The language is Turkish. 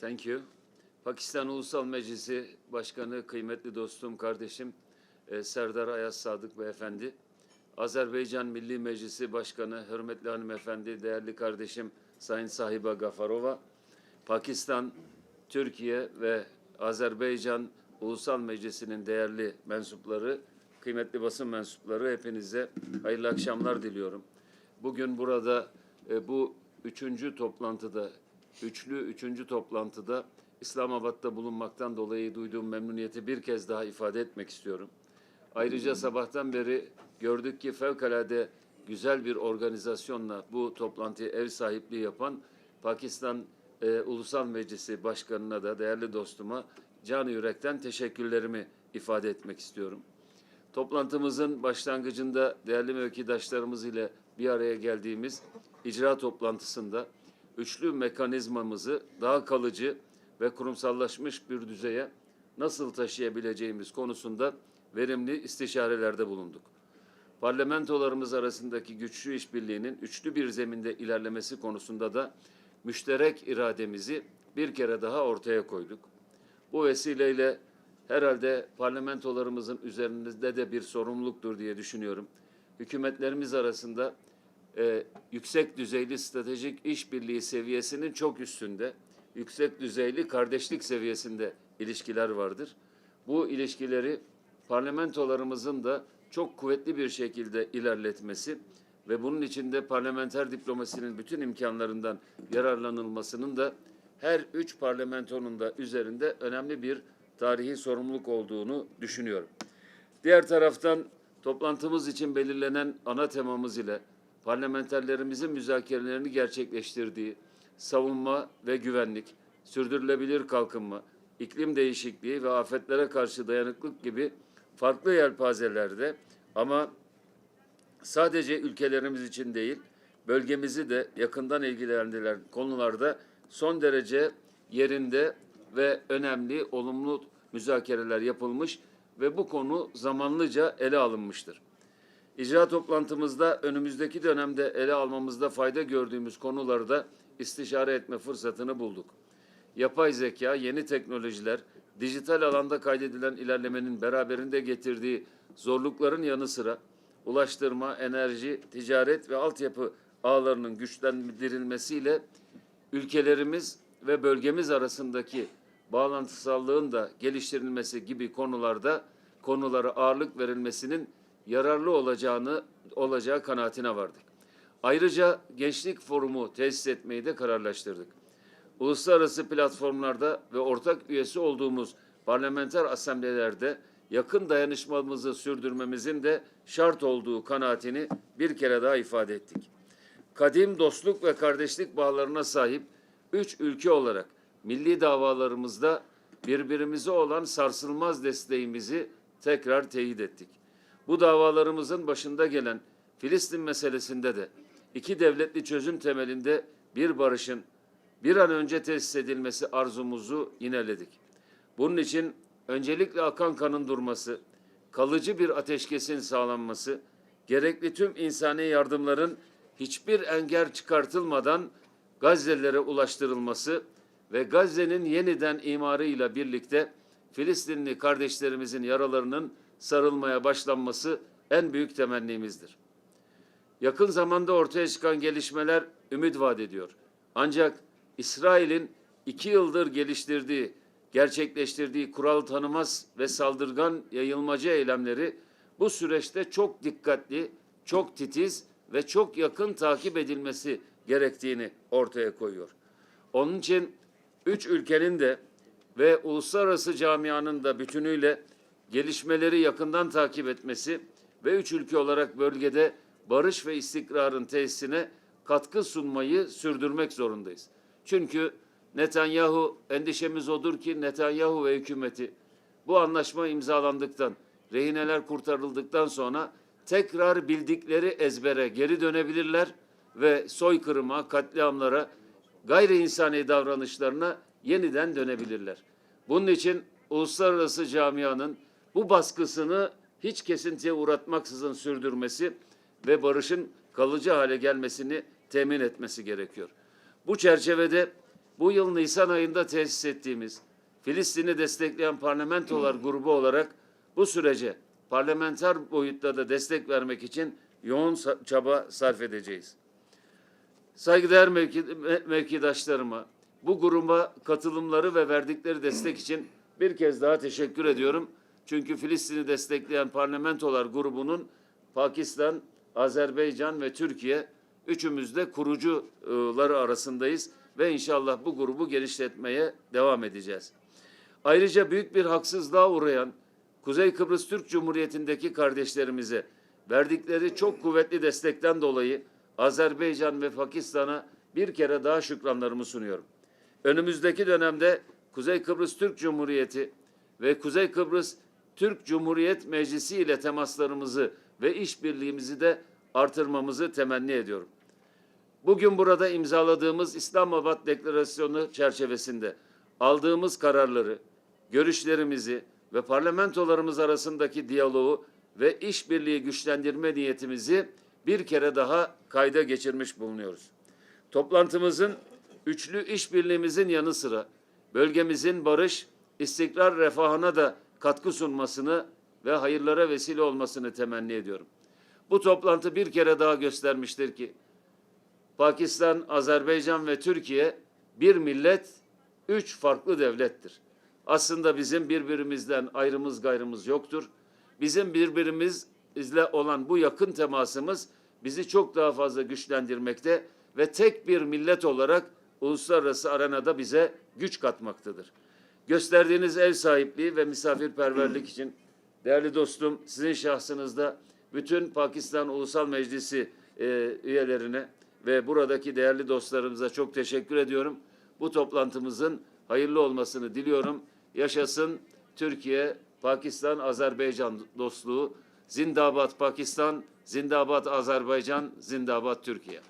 Thank you. Pakistan Ulusal Meclisi Başkanı, kıymetli dostum, kardeşim e, Serdar Ayaz Sadık Beyefendi, Azerbaycan Milli Meclisi Başkanı, hürmetli hanımefendi, değerli kardeşim Sayın Sahiba Gafarova, Pakistan, Türkiye ve Azerbaycan Ulusal Meclisi'nin değerli mensupları, kıymetli basın mensupları hepinize hayırlı akşamlar diliyorum. Bugün burada e, bu üçüncü toplantıda, üçlü üçüncü toplantıda İslamabad'da bulunmaktan dolayı duyduğum memnuniyeti bir kez daha ifade etmek istiyorum. Ayrıca sabahtan beri gördük ki fevkalade güzel bir organizasyonla bu toplantıya ev sahipliği yapan Pakistan e, Ulusal Meclisi Başkanı'na da değerli dostuma canı yürekten teşekkürlerimi ifade etmek istiyorum. Toplantımızın başlangıcında değerli mevkidaşlarımız ile bir araya geldiğimiz icra toplantısında üçlü mekanizmamızı daha kalıcı ve kurumsallaşmış bir düzeye nasıl taşıyabileceğimiz konusunda verimli istişarelerde bulunduk. Parlamentolarımız arasındaki güçlü işbirliğinin üçlü bir zeminde ilerlemesi konusunda da müşterek irademizi bir kere daha ortaya koyduk. Bu vesileyle herhalde parlamentolarımızın üzerinde de bir sorumluluktur diye düşünüyorum. Hükümetlerimiz arasında e, yüksek düzeyli stratejik işbirliği seviyesinin çok üstünde, yüksek düzeyli kardeşlik seviyesinde ilişkiler vardır. Bu ilişkileri parlamentolarımızın da çok kuvvetli bir şekilde ilerletmesi ve bunun içinde parlamenter diplomasinin bütün imkanlarından yararlanılmasının da her üç parlamentonun da üzerinde önemli bir tarihi sorumluluk olduğunu düşünüyorum. Diğer taraftan toplantımız için belirlenen ana temamız ile parlamenterlerimizin müzakerelerini gerçekleştirdiği savunma ve güvenlik, sürdürülebilir kalkınma, iklim değişikliği ve afetlere karşı dayanıklık gibi farklı yelpazelerde ama sadece ülkelerimiz için değil, bölgemizi de yakından ilgilendiren konularda son derece yerinde ve önemli, olumlu müzakereler yapılmış ve bu konu zamanlıca ele alınmıştır. İcra toplantımızda önümüzdeki dönemde ele almamızda fayda gördüğümüz konuları da istişare etme fırsatını bulduk. Yapay zeka, yeni teknolojiler, dijital alanda kaydedilen ilerlemenin beraberinde getirdiği zorlukların yanı sıra ulaştırma, enerji, ticaret ve altyapı ağlarının güçlendirilmesiyle ülkelerimiz ve bölgemiz arasındaki bağlantısallığın da geliştirilmesi gibi konularda konulara ağırlık verilmesinin yararlı olacağını olacağı kanaatine vardık. Ayrıca Gençlik Forumu tesis etmeyi de kararlaştırdık. Uluslararası platformlarda ve ortak üyesi olduğumuz parlamenter asamblelerde yakın dayanışmamızı sürdürmemizin de şart olduğu kanaatini bir kere daha ifade ettik. Kadim dostluk ve kardeşlik bağlarına sahip üç ülke olarak milli davalarımızda birbirimize olan sarsılmaz desteğimizi tekrar teyit ettik. Bu davalarımızın başında gelen Filistin meselesinde de iki devletli çözüm temelinde bir barışın bir an önce tesis edilmesi arzumuzu yineledik. Bunun için öncelikle akan kanın durması, kalıcı bir ateşkesin sağlanması, gerekli tüm insani yardımların hiçbir engel çıkartılmadan Gazze'lilere ulaştırılması ve Gazze'nin yeniden imarıyla birlikte Filistinli kardeşlerimizin yaralarının sarılmaya başlanması en büyük temennimizdir. Yakın zamanda ortaya çıkan gelişmeler ümit vaat ediyor. Ancak İsrail'in iki yıldır geliştirdiği, gerçekleştirdiği kural tanımaz ve saldırgan yayılmacı eylemleri bu süreçte çok dikkatli, çok titiz ve çok yakın takip edilmesi gerektiğini ortaya koyuyor. Onun için üç ülkenin de ve uluslararası camianın da bütünüyle gelişmeleri yakından takip etmesi ve üç ülke olarak bölgede barış ve istikrarın tesisine katkı sunmayı sürdürmek zorundayız. Çünkü Netanyahu endişemiz odur ki Netanyahu ve hükümeti bu anlaşma imzalandıktan, rehineler kurtarıldıktan sonra tekrar bildikleri ezbere geri dönebilirler ve soykırıma, katliamlara, gayri insani davranışlarına yeniden dönebilirler. Bunun için uluslararası camianın bu baskısını hiç kesintiye uğratmaksızın sürdürmesi ve barışın kalıcı hale gelmesini temin etmesi gerekiyor. Bu çerçevede bu yıl Nisan ayında tesis ettiğimiz Filistin'i destekleyen parlamentolar grubu olarak bu sürece parlamenter boyutta da destek vermek için yoğun çaba sarf edeceğiz. Saygıdeğer mevki, me- mevkidaşlarıma, bu gruba katılımları ve verdikleri destek için bir kez daha teşekkür ediyorum. Çünkü Filistin'i destekleyen parlamentolar grubunun Pakistan, Azerbaycan ve Türkiye üçümüz de kurucuları arasındayız ve inşallah bu grubu genişletmeye devam edeceğiz. Ayrıca büyük bir haksızlığa uğrayan Kuzey Kıbrıs Türk Cumhuriyeti'ndeki kardeşlerimize verdikleri çok kuvvetli destekten dolayı Azerbaycan ve Pakistan'a bir kere daha şükranlarımı sunuyorum. Önümüzdeki dönemde Kuzey Kıbrıs Türk Cumhuriyeti ve Kuzey Kıbrıs Türk Cumhuriyet Meclisi ile temaslarımızı ve işbirliğimizi de artırmamızı temenni ediyorum. Bugün burada imzaladığımız İslamabad Deklarasyonu çerçevesinde aldığımız kararları, görüşlerimizi ve parlamentolarımız arasındaki diyaloğu ve işbirliği güçlendirme niyetimizi bir kere daha kayda geçirmiş bulunuyoruz. Toplantımızın üçlü işbirliğimizin yanı sıra bölgemizin barış, istikrar, refahına da katkı sunmasını ve hayırlara vesile olmasını temenni ediyorum. Bu toplantı bir kere daha göstermiştir ki Pakistan, Azerbaycan ve Türkiye bir millet, üç farklı devlettir. Aslında bizim birbirimizden ayrımız gayrımız yoktur. Bizim birbirimizle olan bu yakın temasımız bizi çok daha fazla güçlendirmekte ve tek bir millet olarak uluslararası arenada bize güç katmaktadır. Gösterdiğiniz ev sahipliği ve misafirperverlik için değerli dostum sizin şahsınızda bütün Pakistan Ulusal Meclisi e, üyelerine ve buradaki değerli dostlarımıza çok teşekkür ediyorum. Bu toplantımızın hayırlı olmasını diliyorum. Yaşasın Türkiye, Pakistan, Azerbaycan dostluğu. Zindabat Pakistan, zindabat Azerbaycan, zindabat Türkiye.